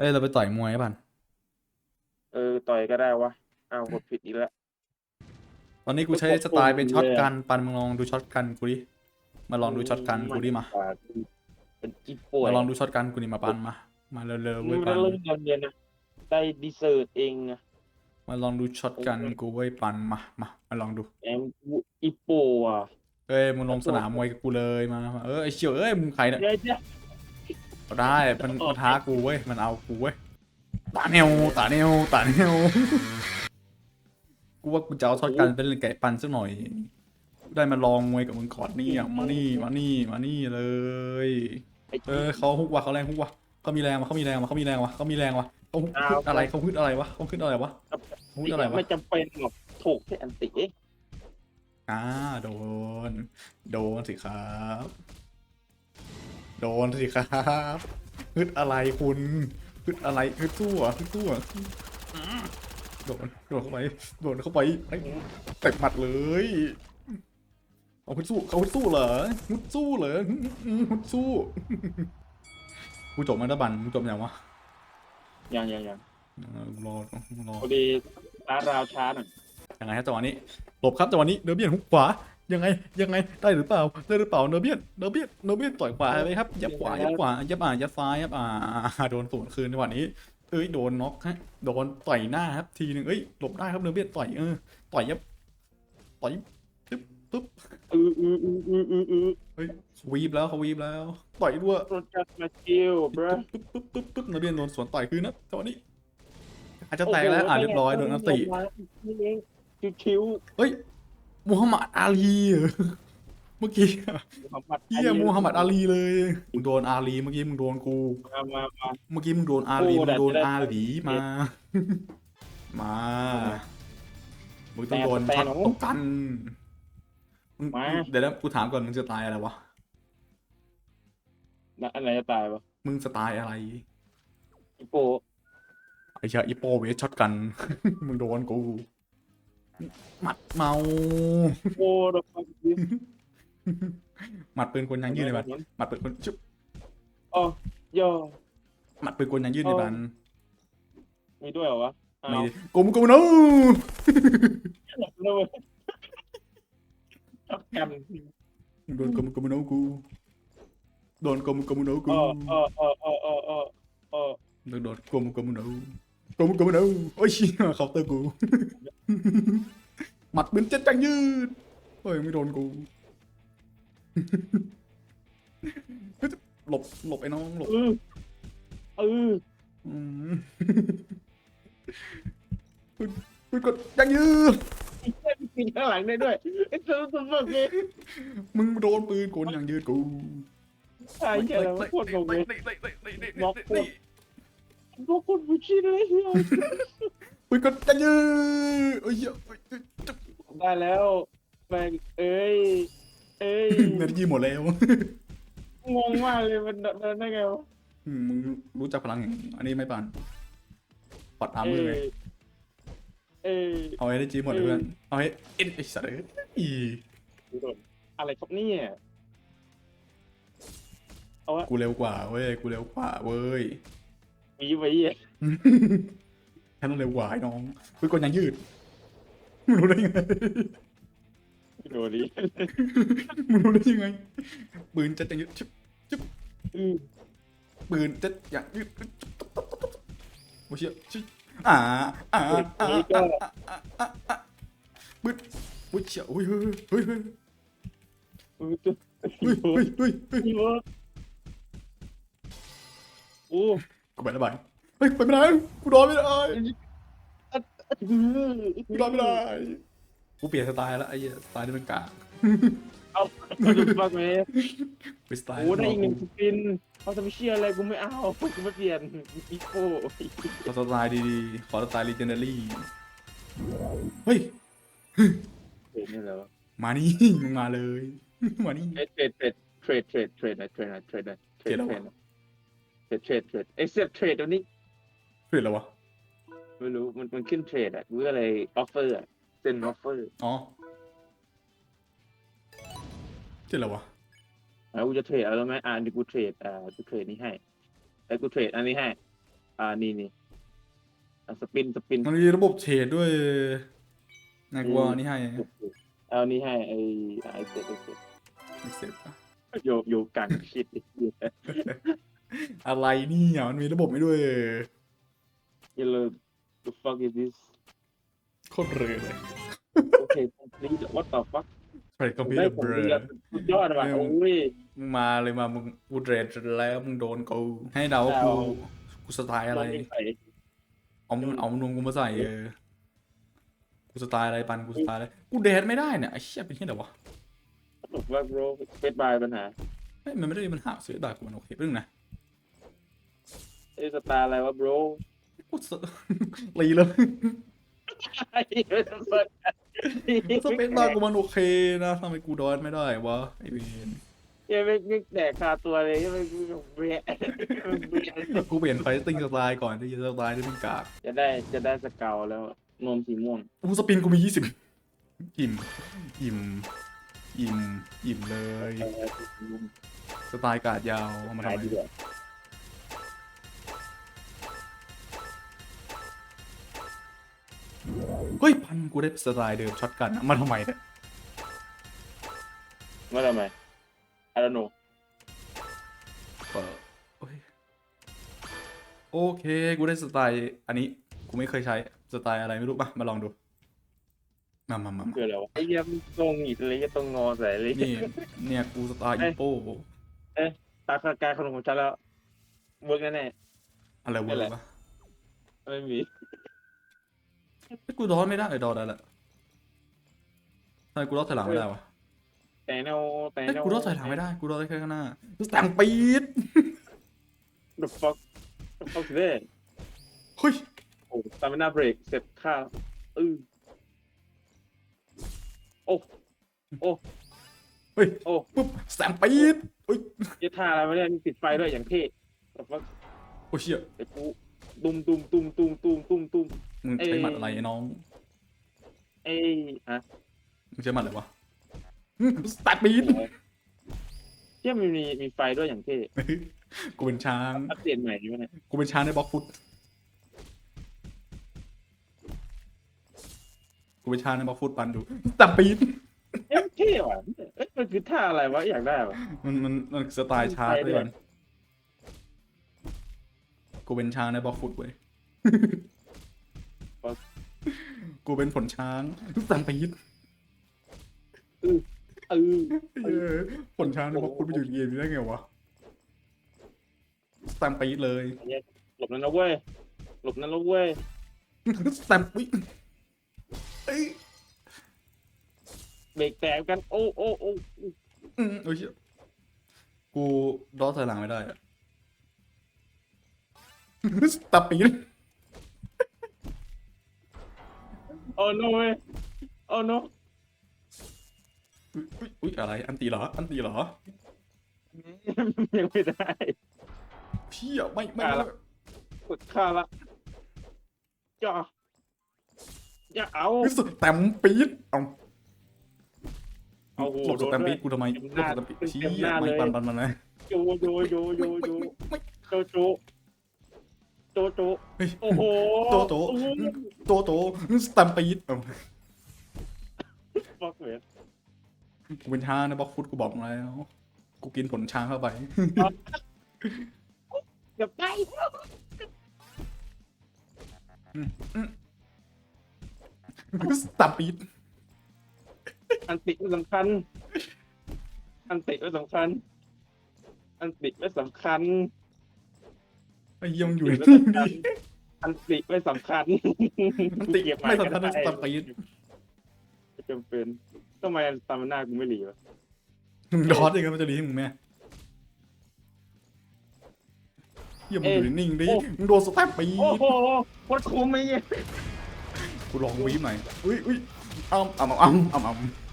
เอ้ยเราไปต่อยมวยป่ะเออต่อยก็ได้วะอ้าวกดผิดอีกแล้ว ตอนนี้กูใช้สไตล์เป็นช็อตกันปันมึงลองดูช็อตกันกูดิมาลองดูช็อตกันกูดิมาเป็นจิ๊บป่วยมาลองดูช็อตกันกูดิมาปันมา มาเร็วๆมึเว้ยงปัได้นเริ่มเรียนนะได้ดีเซอร์ตเองนะมาลองดูช็อตกันกูเว้ยปันมามามาลองดูแอมกูอีโปอะเอ้ยมึงลงสนามมวยกับกูเลยมามาเออไอเชี่ยวเอ้ยมึงใครเนี่ย ได้มันมันท้ากูเว้ยมันเอากูเว้ยตาเนวตาเนวตาเนวกูว่ากูจะเอาช็อตกันเป็นไก่ปันสักหน่อย ได้มาลองมวยกับมึงก่อนนี่อะมานี่มานี่มานี่เลยไอ้เออเขาฮุกว่ะเขาแรงฮุกว่ะเขามีแรงว่ะเขามีแรงว่ะเขามีแรงว่ะเขามีแรงว่ะเขาฮุกฮึดอะไรเขาฮึดอะไรวะเขาฮึดอะไรวะฮุดอะไรวะไม่จำเป็นหรอกถูกแค่อันติเอ๊ะอ่าโดน โดนสิครับ โดนสิครับฮึดอะไรคุณฮึดอะไรฮึดสู้อะฮึดสู้อะโดนโดนเข้าไปโดนเข้าไปไอ้เตะหมัดเลยเอาฮึดสู้เขาฮึดสู้เหรอฮึดสู้เหรอฮึดฮึดสู้กูจบมาตะบันกูจบยังวะยังยังยังเออรอรอพอดีร้านราวช้าหน่อยยังไงครับจังหวะนี้หลบครับจังหวะนี้เนอร์เบียนฮุกขวา ยังไงยังไงได้หรือเปล่าได้หรือเปล่าเนอร์เบียนเนอร์เบียนเนอร์เบียนต่อยขวาไปครับ ยับขวายับขวายับอ่ายับซ้ายยับอ่าโดนสวนคืนจังหวะนี้เอ้ยโดนน็อกฮะโดนต่อยหน้าครับทีหนึ่งเอ้ยหลบได้ครับเนอร์เบียนต่อยเออต่อยยับต่อยปึ๊บปึ๊บอืออืออืออืออืออือเฮ้ยเขาวีบแล้วเขาวีบแล้วต่อยด้วยรถจักรมาคิวบรปึ๊บปึ๊บปึ๊บปึ๊บเนอร์เบียนโดนสวนต่อยคืนนะจังหวะนี้อาจจะแตกแล้วอ่าเรียบร้อยโดนนัตตินี่เองคิวเฮ้ย มูฮัมหมัดอาลีเหรอเมื่อกี้ๆมูฮัมหมัดเฮียมูฮัมหมัดอาลีเลยมึงโดนอาลีเมื่อกี้มึงโดนกู มามามาเมื่อกี้มึงโดนอาลีโอ้มึงโดนได้ได้อาลีมา มามึงต้องโดนแต่ช็อตแต่ตบกันมึงมาเดี๋ยวนะกูถามก่อนมึงจะตายอะไรวะแล้วอะไรจะตายวะมึงสไตล์อะไรอีโปไอ้เชี่ยอีโปเวสช็อตกัน มึงโดนกู หมัดเมาโอ้ดอกฟังดิหมัดปืนกลยางยืดในบันหมัดปืนกลชุบอ๋อย่อหมัดปืนกลยางยืดในบันมีด้วยเหรอวะอ้าวไม่ได้กูมึงกูโน้เลยชอบกันโดนกูมึงกูโน้กูโดนกูมึงกูโน้กูเออเออเออเออเออเออเออโดนโดนกูมึงกูโน้กูมึงกูโน้โอ้ยเชี่ยเคาน์เตอร์กู หมัดปืนเจ็ดจังยืดเฮ้ยไม่โดนกูหลบหลบไอ้น้องหลบเออเอออืมปืนปืนกดจังยืดไอ้เหี้ยมีข้างหลังได้ด้วยไอ้ตัวตัวแบบนี้มึงโดนปืนกลยางยืดกูไอ้เหี้ยเราโคตรงงเลยล็อกพวกคุณผู้ชินเลยเหี้ย ปืนกดจังยืดโอ้ยเหี้ยได้แล้วแม่งเอ้ย เอ้ย เนรจีหมดแล้วงงมากเลยมันมันได้ไงวะอืมมึงรู้จักพลังอย่างอันนี้ไหมปานปอดอาร์มเอ้มือไงยเอ้ยเอาให้ได้จีหมดเลยเพื่อน เอาให้เอ็นไอ้สัตว์เอ้ยอีอะไรครับเนี่ยเอาวะกูเร็วกว่าเว้ย กูเร็วกว่าเว้ยมีไว้ เหี้ยฉันต้องเร็วกว่าไอ้น้องปืนกดยังยืดมึงรู้ได้ยังไงโดดิมึงรู้ได้ยังไงปืนจะยังยืดชึบอือปืนจะยังยืดโอ้เชี่ยชิอ่าอ่าอ่านี่ก็ปืนโอ้ยเชี่ยโอ้ยเฮ้ยเฮ้ยเฮ้ยอือตัวเฮ้ยเฮ้ยเฮ้ยเฮ้ยเยอะโอ้กูไปแล้วไป เฮ้ยไปไม่ได้กูนอนไม่ได้อือกูนอนไม่ได้กูเปลี่ยนสไตล์แล้วไอ้เหี้ยสไตล์นี่มันกากเอาดูฟังไหมเป็นสไตล์โอ้ได้อีกหนึ่งสปินเขาจะไม่เชื่ออะไรกูไม่เอากูไม่เปลี่ยนอีโก้ขอสไตล์ดีๆขอสไตล์ลีเจนเดอรี่เฮ้ยเห็นนี่เหรอมานี่มึงมาเลยมานี่เทรดเทรดเทรดเทรดเทรดเทรดนะเทรดนะเทรดนะเทรดเทรดอะไรเทรวะดนะเทรดเทรดเทรดเอ็กเซปเทรดตัวนี้ เพื่อนแล้ววะ ไม่รู้มันมันขึ้นเทรดอะกูก็เลยออฟเฟอร์อะเซ็นออฟเฟอร์อ๋อเจ๊แล้ววะแล้วกูจะเทรดอะไรรู้ไหมอ่าเดี๋ยวกูเทรดอ่ากูเทรดนี้ให้แล้วกูเทรดอันนี้ให้อ่านี่นี่อะสปินสปินมันมีระบบเทรดด้วยนายกลัวอืมอันนี่ให้เอานี่ให้ไอ้ไอ้เสร็จไอ้เสร็จไม่เสร็จอะโยโยกังคิดไอ้เหี้ยอะไรเนี่ยมันมีระบบไม่ด้วย You look, the fuck is this? โคตรเร็วเลย Okay, complete. What the fuck? เทรดคอมพิวได้เตอร์ผเบมรเรียนสุดยอดว่ะไม่โอ้ย มึงมาเลยมา มึงกูเทรดแล้วมึงโดนกู ให้เดาว่าเอากูกูสไตล์อะไรโดนยิงใส่เอามึงเอานวมกูมาใส่เออ กูสไตล์อะไรปันกูสไตล์อะไร กูเดทไม่ได้เนี่ยไอ้เชี่ยเป็นที่ไหนวะบอกว่า bro เฟซบายปัญหาเฮ้ยมันไม่ได้มีปัญหาซื้อได้กูมันโอเคเรื่องนะไอ้สตาร์อะไรวะ bro กูสรีเลยไอ้เหี้ยสเปซสเปนบาร์กูมันโอเคนะทำไมกูดอนไม่ได้วะไอเวนยังไม่ไม่แดกคาตัวเลยยังไม่เบรดกูเปลี่ยนไฟติ้งสไตล์ก่อนที่จะสไตล์ที่มึงกากจะได้จะได้สเกลแล้วนมสีม่วงอูสปินกูมียี่สิบอิ่มอิ่มอิ่มอิ่มเลยเออสีม่วงสไตล์กาดยาวเอามาทำขายไม เฮ้ย พันกูได้สไตล์เดิมช็อตกันอะมาทำไมเนี่ยว่าทำไม I don't know เออเฮ้ยโอเค กูได้สไตล์อันนี้ กูไม่เคยใช้สไตล์อะไรไม่รู้ป่ะ มาลองดู มามามามาคืออะไรวะไอ้เหี้ยมันตรงอีกเลยจะตรงงอใส่เลยนี่ เนี่ยกูสไตล์อีโป้ตาคากายขนมของฉันแล้วเวิร์กแน่อะไรนี่วะแหละวะๆไม่มีเฮ้ย กูดอนไม่ได้ดอนได้แหละทำไมกูรอดถอยหลังไม่ได้วะแต่แนวแต่เฮ้ยแนวกูรอดถอยหลังไม่ได้ กูรอดได้แค่ข้างหน้ากูแต่งปีด The fuck The fuck is that เฮ้ย โอ้ตามไม่น่าเบรกเสร็จค่าอือโอ้ โอ้ เฮ้ย โอ้ปุ๊บแสงปีดเฮ้ยยท่าอะไรไม่ได้มีติดไฟด้วยอย่างเท่ The fuck โอ้เชี่ยไอ้กู ตุ้มตุ้มตุ้มตุ้มตุ้มตุ้มตุ้มมึงใช้หมัดอะไรไอ้น้องเอ้ยฮะมึงใช้หมัดอะไรวะอืมแสงปีดเที่ยมมีมีไฟด้วยอย่างเท่กูเป็นช้างอัปเดตใหม่ดีวะเนี่ยกูเป็นช้างในบล็อกฟุตกูเป็นช้างในบล็อกฟุตปันดูแต่ปีดเอ้ยเท่ว่ะเอ้ยมันคือท่าอะไรวะอยากได้วะมันมันมันสไตล์ช้างไปด้ด้ววยย กูเป็นช้างในบล็อกฟุตเว้ยกูเป็นผลช้างแต่ปีดเออ เออผลช้างในบล็อกฟุตไปอยู่ในเกมนี้ได้ไงวะแตมปีดเลยหลบนั้นแล้วเว้ย หลบนั้นแล้วเว้ยแตมปีดเอ้ยเบรกแตกกัน โอ้โอ้โอ้อืมโอ้ยเหี้ยกูดอถอยหลังไม่ได้อะแตมปีดโอ้ no เว้ยโอ้ no อุ๊ยอุ๊ยอะไร อันตีเหรอ อันตีเหรอ ยังไม่ได้เพี่ยไม่ไม่อะไม่กดค่าละอย่าอย่าเอา รู้สึกแตมปีดเอาเอาโหหลบสแตมปีดโดนด้วยกูทำไมเต็หลมบหน้าสแตมปีดเต็มชี้หน้าไม่เลย ปันปันมันนะโยโยโยโยโยไม่โจโจ โจโจเฮ้ยโอ้โหโตโตอ้โหโตโตสแตมปีดเอาฟักเว้ยกูเป็นช้างนะบล็อกฟุตกูบอกแล้ว กูกินผลช้างเข้าไป เกือบได้สแตมปีดอันติไม่สำคัญ อันติไม่สำคัญ อันติไม่สำคัญ ไอ้เยี่ยมงอยู่ในไม่ที่สำคัญดีอันติไม่สำคัญอันติเก็บไม่สำคัญก็นะสแตมปีดไม่จำเป็นทำไมสตามิน่ากูไม่หลีวะมึงดอสเองมันจะดีให้มึงแม่เยี่ยมงอยู่นิ่งๆดิมึงโดนสแตมปีโอ้ดโหโคตรคุ้มไอ้เนี่ยกูลองวีฟหน่อยอุ้ยอุ้ยอ้ำอ้ำอ้ำอ้ำอ้ำ